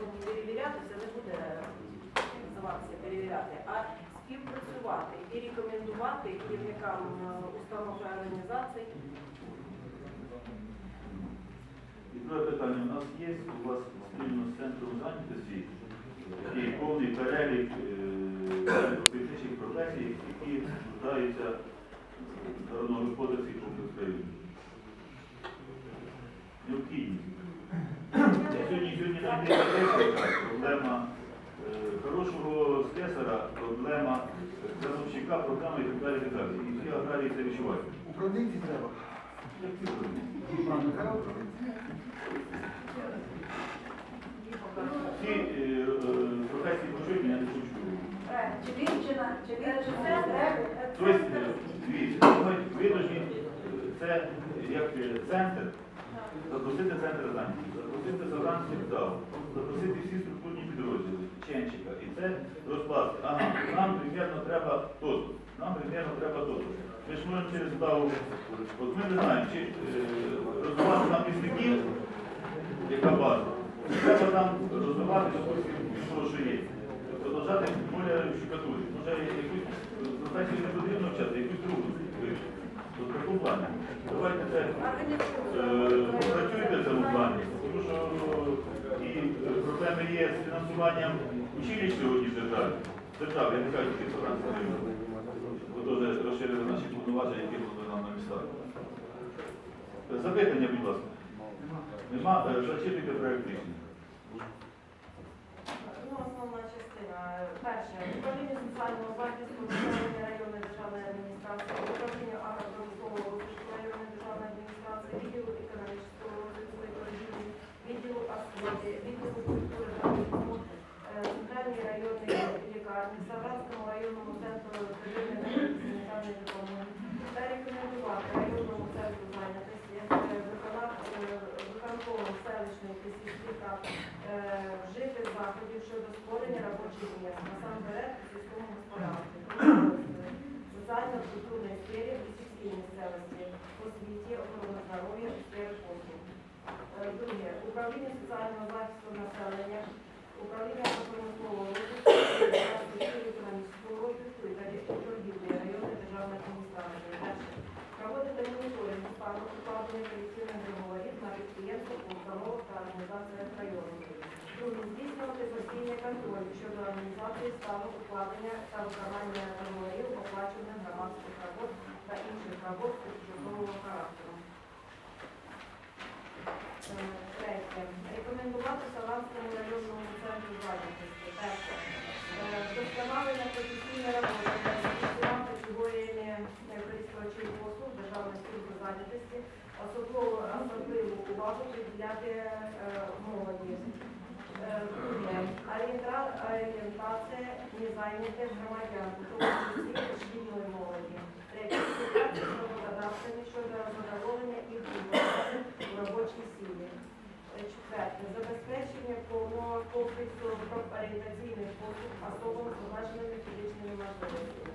ну, перевіряти, це не буде називатися перевіряти, а співпрацювати і рекомендувати керівникам е, установ і організацій. І друге питання. У нас є у вас спільно з центром зайнятості такий повний перелік політичних професій, які нуждаються в господарських комплексах країни. Необхідність. Сьогодні сьогодні проблема е, хорошого слесара, проблема крановщика, проблема і так далі. і так далі. І всі аграрії це відчувають. Управлінці треба. Всі е, е, професії почують, я не хочу. Чилівчина, Чилівчина, Тобто, е, дивіться, е, це як е, центр, запросити центр зайнятості, запросити Савранський зал, запросити всі структурні підрозділи, Ченчика. І це розкласти. Ага, нам примірно треба то, нам примірно треба то. Ми ж можемо через ставу, от ми не знаємо, чи е, розвивати нам лісників, яка база. Треба там розвивати того, що є. Продовжати более щукатурі. Може якусь професію не потрібно вчати, якусь другу вивчити. От в такому плані. Давайте це е, попрацюйте в цьому плані, що і е, проблеми є з фінансуванням училищ сьогодні в державі. Держави, я не кажу, тільки Франції. Ви теж розширили наші повноваження, які були нам на містах. Е, Запитання, будь ласка. Нема, Е, зачитуйте проект рішення. Ну, основна частина. Перше, управління соціального захисту населення районної державної адміністрації, управління агропромислового розвитку районної державної адміністрації, відділу відділу відділу культури та е, центральній районній лікарні, Савранському районному центру допомоги та рекомендувати районному центру зайнятості, е, е, виконкому селищної та сільських рад е, вжити заходів щодо створення робочих місць насамперед у сільському господарстві, соціально-культурній сфері і сільській місцевості, освіті, охорони здоров'я, сфери послуг. Друге, управління соціального захисту населення, управління промислового розвитку, економічного розвитку і торгівлі районної державної адміністрації. Проводити моніторинг стану укладення колективних договорів на підприємствах, установах та організаціях району. Друге, здійснювати постійний контроль щодо організації стану укладення та виконання договорів, оплачуваних громадських робот та інших робот тимчасового характеру. Третє. Рекомендувати Саланському районному центру зайнятості. Перше. Вдосконалення професійної роботи всіма категоріями користувачів послуг Державної служби зайнятості, особливо особливу увагу приділяти е, молоді. Друге. Орієнтація незайнятих громадян, тому числі шкільної молоді. Третє. Співпраця з роботодавцями щодо їх потреб у робочій силі. Е, Четверте. Забезпечення повного комплексу орієнтаційних послуг особам з обмеженими фізичними можливостями.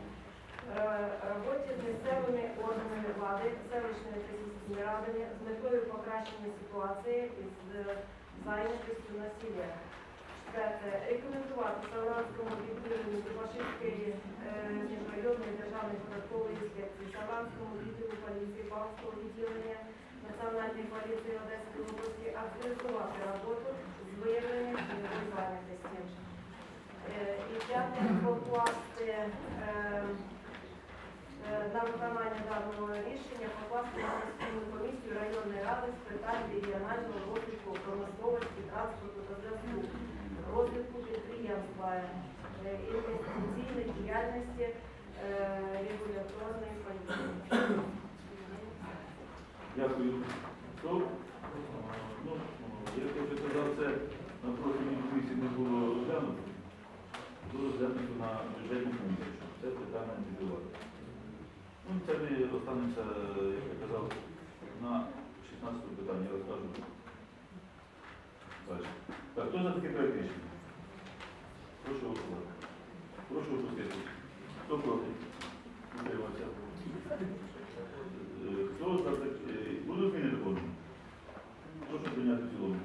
Е, Роботі з місцевими органами влади, селищними та сільськими радами з метою покращення ситуації із е, зайнятістю населення. Четверте. Рекомендувати Савранському відділенню Дубашинської е, міжрайонної державної податкової інспекції, Савранському відділу поліції, Павського відділення Національної поліції Одеської області активізувати роботу з виявлення цільової зайнятості. І п'яте покласти е, е, на виконання даного рішення покласти на постійну комісію районної ради з питань регіонального розвитку промисловості, транспорту та зв'язку, розвитку підприємства, е, інвестиційної діяльності, регуляторної політики. Дякую. То, ну, як я вже казав, це на профільній комісії не було розглянуто. Було розглянуто на бюджетній комісії, щоб це питання відбувати. Ну, це ми останемося, як я казав, на 16 питання, я розкажу. Далі. Так, хто за таке рішення? Прошу голосувати. Прошу опустити. Хто проти? Утримався. Е, Хто за таке? е, Будуть зміни доповнені? Прошу прийняти в цілому.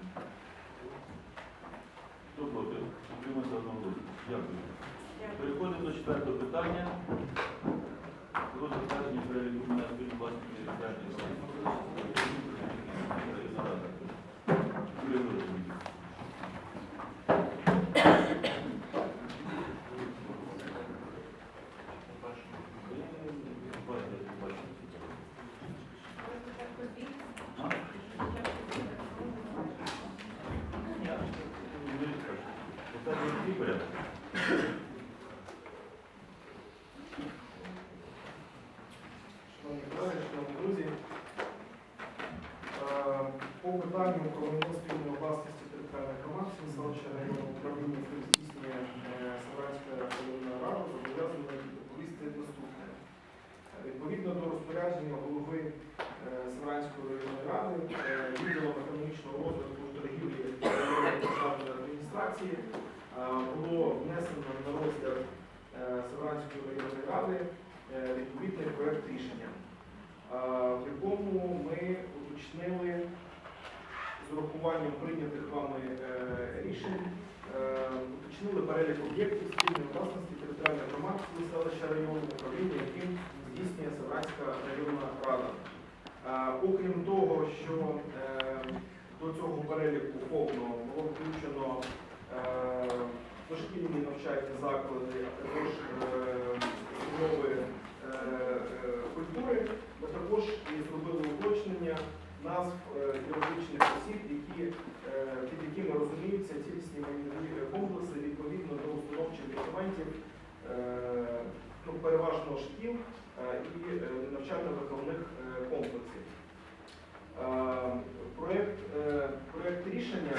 Юрій Володимирович. Шановні колеги, шановні друзі, е, по питанню про спільної власності територіальних громад селища районного управління, яке здійснює е, Савранська районна рада, зобов'язана доповісти наступне. Відповідно до розпорядження голови е, Савранської районної ради, е, відділом економічного розвитку торгівлі державної адміністрації було внесено на розгляд е, районної ради відповідний проект рішення, в якому ми уточнили з урахуванням прийнятих вами е, рішень, е, уточнили перелік об'єктів спільної власності територіальних громад сіл, селища району управління, яким здійснює Савранська районна рада. Е, Окрім того, що до цього переліку повно було включено дошкільні навчальні заклади, а також умови культури, ми також і зробили уточнення назв е, юридичних осіб, які, е, під якими розуміються цілісні майнові комплекси відповідно до установчих документів е, ну, переважно шкіл і навчально-виховних комплексів. Проєкт, проєкт рішення,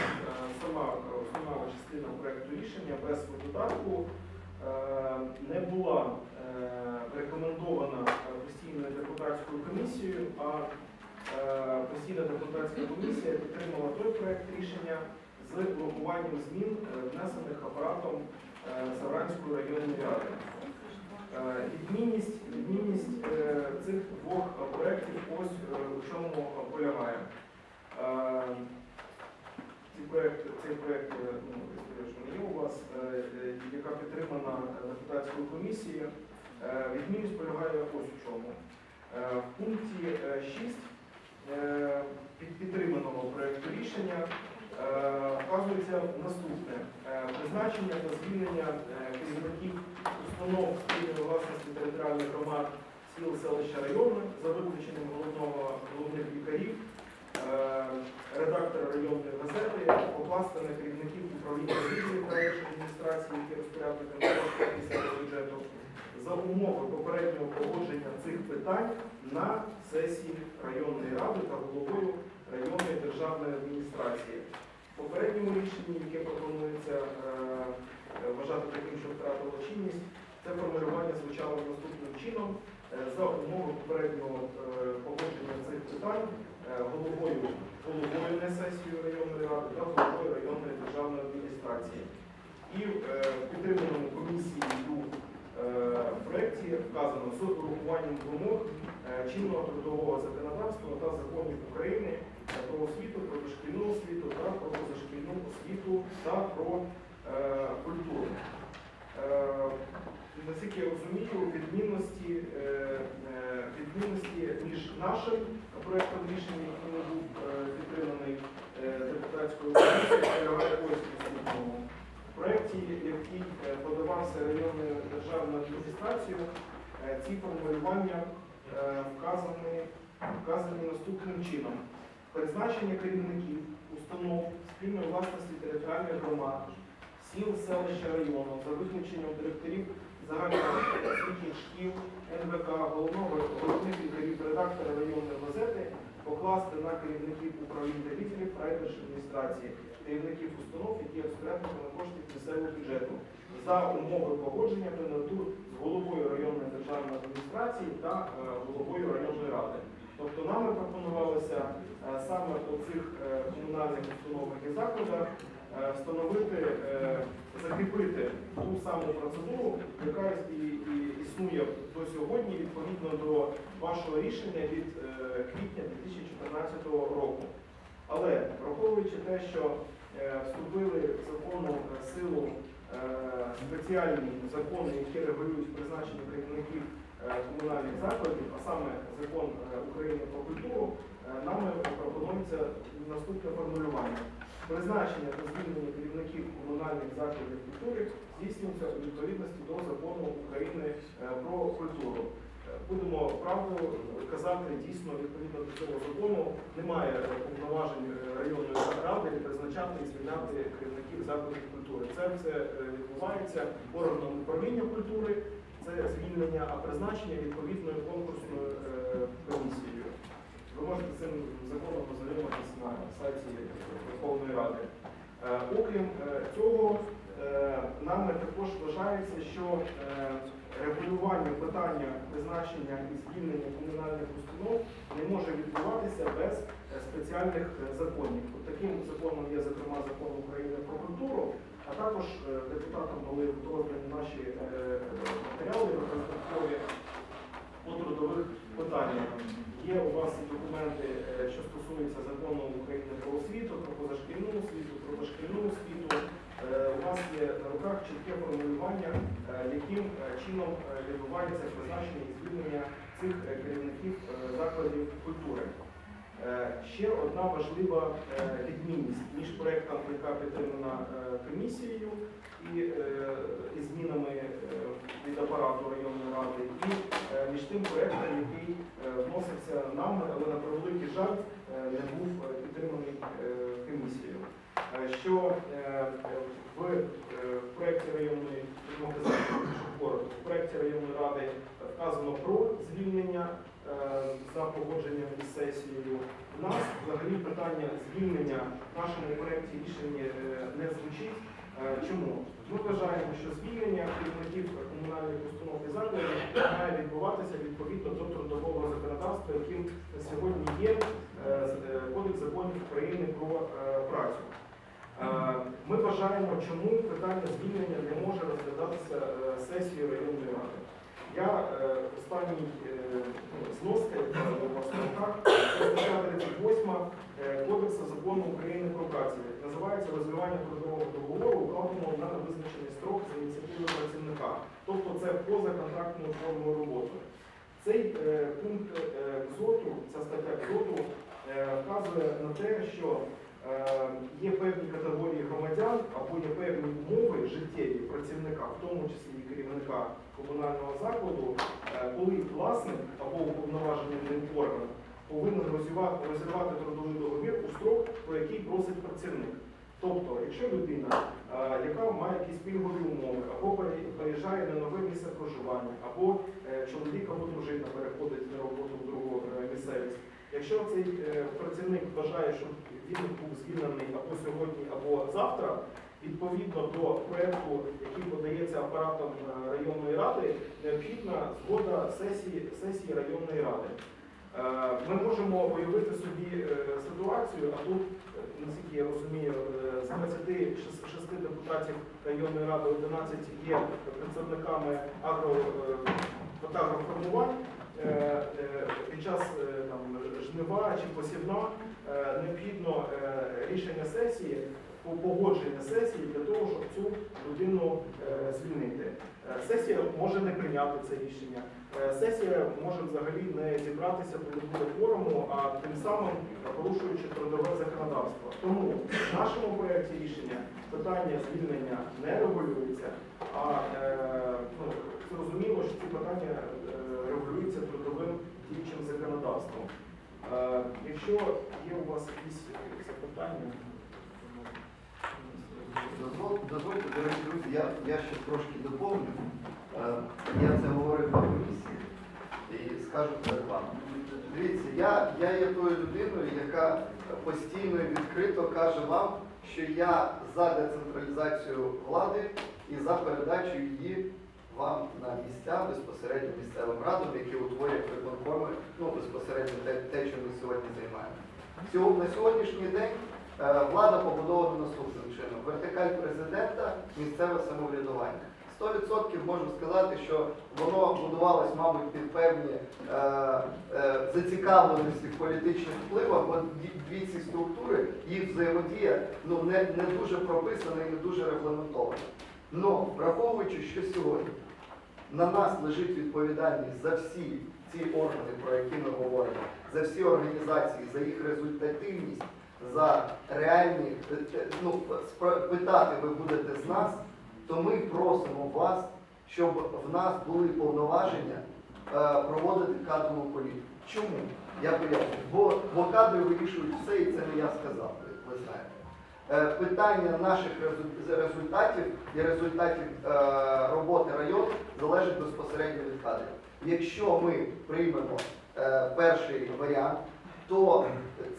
сама основна частина проєкту рішення без додатку не була рекомендована постійною депутатською комісією, а постійна депутатська комісія підтримала той проєкт рішення з урахуванням змін, е, внесених апаратом е, Савранської районної ради. Е, Відмінність, відмінність е, цих двох проєктів ось е, у чому полягає. Е, Ці проєкти, цей проєкт, е, ну, не є у вас, е, е, яка підтримана депутатською комісією. Е, Відмінність полягає ось у чому. Е, В пункті 6 під підтриманого проєкту рішення е, вказується наступне. Е, Призначення та звільнення е, керівників установ спільної власності територіальних громад сіл, селища, району за виключенням головного головних лікарів, е, редактора районної газети, покласти на керівників управління відділів та адміністрації, які розпорядниками коштів місцевого бюджету, за умови попереднього погодження цих питань на сесії районної ради та головою районної державної адміністрації. В попередньому рішенні, яке пропонується е, вважати таким, що втратило чинність, це формулювання звучало наступним чином. Е, За умови попереднього е, погодження цих питань е, головою, головою на сесію районної ради та головою районної державної адміністрації. І в підтриманому комісією проєкті вказано з урахуванням вимог е, чинного трудового законодавства та законів України про освіту, про дошкільну освіту та про позашкільну освіту та про е, культуру. Е, Наскільки я розумію, відмінності, е, е, відмінності між нашим проєктом рішення, який не був е, підтриманий депутатською комісією, наступному. В проєкті, який е, подавався районною державною адміністрацією, е, ці формулювання е, вказані, вказані наступним чином. Призначення керівників установ спільної власності територіальних громад, сіл, селища району за виключенням директорів загальноосвітніх шкіл, НВК, головного головних лікарів, редактора районної газети покласти на керівників управлінь та відділів райдержадміністрації, керівників установ, які розпорядниками коштів місцевого бюджету за умови погодження кандидатур з головою районної державної адміністрації та е, головою районної ради. Тобто нами пропонувалося е, саме у цих е, комунальних установах і закладах встановити, закріпити ту саму процедуру, яка і, і існує до сьогодні відповідно до вашого рішення від квітня 2014 року. Але враховуючи те, що е, вступили в законну силу е, спеціальні закони, які регулюють призначення керівників е, е, комунальних закладів, а саме закон е, України про культуру, е, нами пропонується наступне формулювання. Призначення та звільнення керівників комунальних закладів культури здійснюється у відповідності до закону України е, про культуру. Е, Будемо правду казати, дійсно, відповідно до цього закону немає повноважень е, районної ради призначати і звільняти керівників закладів культури. Це все е, відбувається органом управління культури, це звільнення, а призначення відповідною конкурсною е, комісією. Ви можете цим законом ознайомитися на сайті Верховної Ради. Окрім цього, нами також вважається, що регулювання питання призначення і звільнення комунальних установ не може відбуватися без е, спеціальних е, законів. От таким законом є, зокрема, закон України про культуру, а також е, депутатам були роздані наші е, матеріали розрахункові по трудових питаннях. Є у вас і документи, е, що стосуються закону України про освіту, про позашкільну освіту, про дошкільну освіту. Е, У вас є на руках чітке формулювання, е, яким е, чином е, відбувається призначення і звільнення цих е, керівників е, закладів культури. Ще одна важлива відмінність між проектом, яка підтримана комісією і, і змінами від апарату районної ради, і між тим проектом, який вносився нами, але на превеликий е, не був підтриманий комісією. Що в е, в проекті районної ну, казати, щоб коротко, районної ради вказано про звільнення е, за погодженням із сесією. У нас взагалі питання звільнення в нашому проекті рішення е, не звучить. Е, Чому? Ми вважаємо, що звільнення керівників комунальних установ і закладів має відбуватися відповідно до трудового законодавства, яким сьогодні є е, е, Кодекс законів України про е, працю. Е, Ми вважаємо, чому питання звільнення розглядатися е, сесією районної ради. Я е, останній е, ну, зноска, яка стаття 38 е, Кодексу закону України про працю. Називається розвивання трудового договору, укладеного на невизначений строк за ініціативою працівника. Тобто це поза контрактною формою роботи. Цей пункт КЗОТу, ця стаття КЗОТу вказує на те, що є певні категорії громадян або є певні умови життєві працівника, в тому числі і керівника комунального закладу, е, коли власник або уповноважений орган повинен розірвати, трудовий договір у строк, про який просить працівник. Тобто, якщо людина, е, яка має якісь пільгові умови, або переїжджає на нове місце проживання, або е, чоловік або дружина переходить на роботу в другу місцевість, якщо цей е, працівник вважає, що він був звільнений або сьогодні, або завтра, відповідно до проекту, який подається апаратом е, районної ради, необхідна згода сесії, сесії районної ради. Е, Ми можемо уявити собі ситуацію, а тут, наскільки я розумію, з 26 депутатів районної ради 11 є представниками агро, агроформувань. Е, е, Під час е, там, жнива чи посівна необхідно рішення сесії, погодження сесії для того, щоб цю людину звільнити. Сесія може не прийняти це рішення. Сесія може взагалі не зібратися, коли буде форуму, а тим самим порушуючи трудове законодавство. Тому в нашому проєкті рішення питання звільнення не регулюється, а ну, зрозуміло, що ці питання законодавством. Е, Якщо є у вас якісь запитання, Дозвол- Дозвольте, дорогі друзі, я, я ще трошки доповню. Е, Я це говорив на комісії і скажу перед вами. Дивіться, я, я є тою людиною, яка постійно і відкрито каже вам, що я за децентралізацію влади і за передачу її вам на місця безпосередньо місцевим радам, які утворюють виконкоми, ну безпосередньо те, те, чим ми сьогодні займаємося. На сьогоднішній день Е, Влада побудована наступним чином. Вертикаль президента, місцеве самоврядування. 100% можу сказати, що воно будувалось, мабуть, під певні е, е, зацікавленості в політичних впливах, бо дві ці структури, їх взаємодія ну, не, не дуже прописана і не дуже регламентована. Но враховуючи, що сьогодні на нас лежить відповідальність за всі ці органи, про які ми говоримо, за всі організації, за їх результативність, за реальні е, е, ну, питати ви будете з нас, то ми просимо вас, щоб в нас були повноваження е, проводити кадрову політику. Чому? Я поясню. Бо, кадри вирішують все, і це не я сказав, ви знаєте. Е, Питання наших результатів і результатів е, роботи району залежить безпосередньо від кадрів. Якщо ми приймемо е, перший варіант, то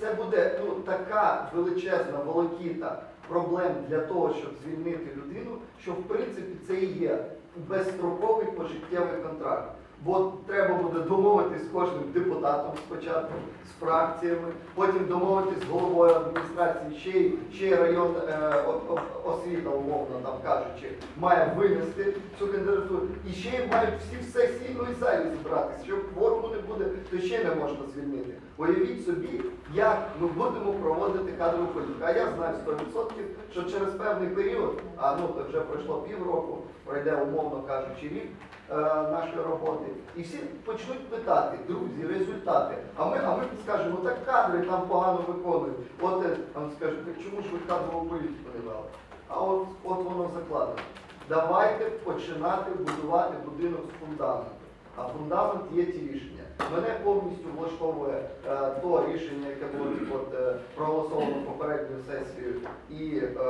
це буде ну, така величезна волокіта проблем для того, щоб звільнити людину, що в принципі це і є безстроковий пожиттєвий контракт. Бо треба буде домовитись з кожним депутатом спочатку, з фракціями, потім домовитись з головою адміністрації, ще й, ще й район е, освіта, умовно там кажучи, має винести цю кандидатуру. І ще й мають всі в сесійної залі зібратися. Щоб кворуму не буде, то ще не можна звільнити. Уявіть собі, як ми будемо проводити кадрову політику. А я знаю 100%, що через певний період, а ну то вже пройшло півроку, пройде умовно кажучи рік е, нашої роботи, і всі почнуть питати, друзі, результати. А ми, а ми скажемо, так кадри там погано виконують. От е, там скажуть, так чому ж ви кадрову політику не дали? А от, от воно закладено. Давайте починати будувати будинок з фундаменту. А фундамент є ті рішення. Мене повністю влаштовує е, то рішення, яке було е, проголосовано попередньою сесією і е,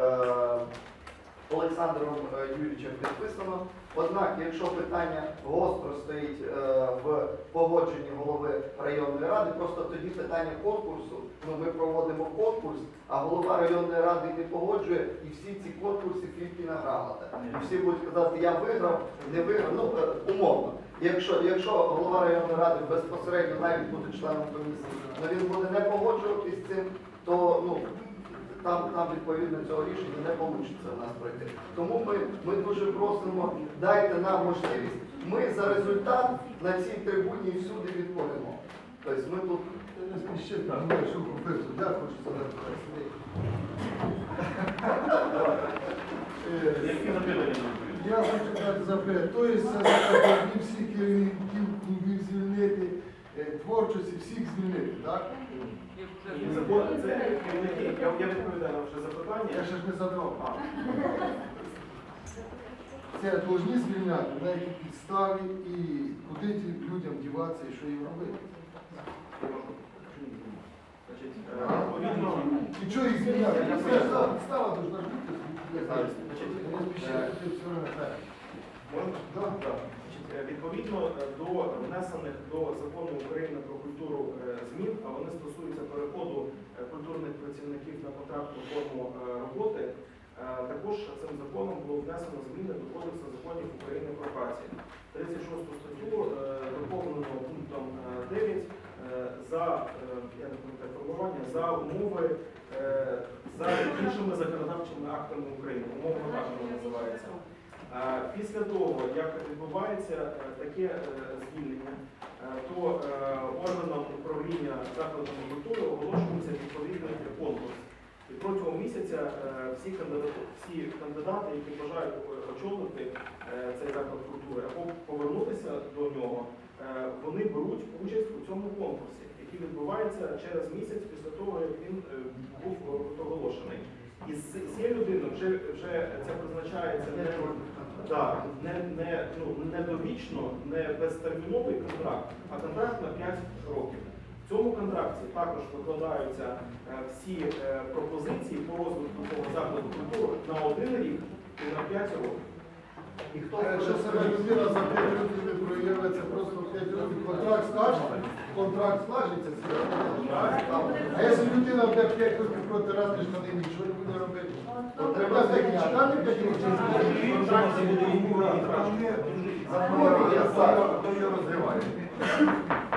е, Олександром е, Юрійовичем підписано. Однак, якщо питання гостро стоїть е, в погодженні голови районної ради, просто тоді питання конкурсу, ну ми проводимо конкурс, а голова районної ради не погоджує, і всі ці конкурси фільпіна грамота. І всі будуть казати, я виграв, не виграв, ну е, умовно. Якщо, якщо голова районної ради безпосередньо навіть буде членом комісії, але він буде не погоджуватись з цим, то ну, там, там відповідно цього рішення не вийде у нас пройти. Тому ми, ми дуже просимо, дайте нам можливість. Ми за результат на цій трибуні і всюди відповімо. Тобто ми тут Не спішіть, там, що купити. Дякую, що задати? Я хочу дати запитання. Тобто, повинні всіх керівників клубів звільнити, творчості всіх звільнити, так? Я, відповідаю на ваше запитання. Я ще ж не задав. Це повинні звільняти, на якій підставі і куди ті людям діватися і що їм робити. Е, І що їх звільняти? Підстава Не спішіть, е, можна? Так. Е, Відповідно до внесених до закону України про культуру е, змін, а вони стосуються переходу е, культурних працівників на контрактну форму роботи. Також цим законом було внесено зміни до Кодексу законів України про працю. 36 статтю доповнено пунктом е, 9 е, за я не пам'ятаю формування за умови за іншими законодавчими актами України. Умовно так називається. Після того, як відбувається е, таке е, звільнення, е, то органам управління закладами культури оголошується відповідний конкурс. І протягом місяця всі кандидати, всі кандидати, які бажають очолити цей заклад культури або повернутися до нього, вони беруть участь у цьому конкурсі, який відбувається через місяць після того, як він був оголошений. І з цією людиною вже, вже це призначається не так, не, не, ну, не довічно, не безтерміновий контракт, а контракт на 5 років. В цьому контракті також викладаються е, всі е, пропозиції по розвитку того закладу культури на один рік і на 5 років. І хто А Якщо себе людина за 5 років не проявиться, просто 5 років контракт скажеться, контракт скажеться, а якщо людина буде 5 років проти ради штани, нічого буде робити, то треба чекати 5 років. законом я за. Так, давайте почнемо.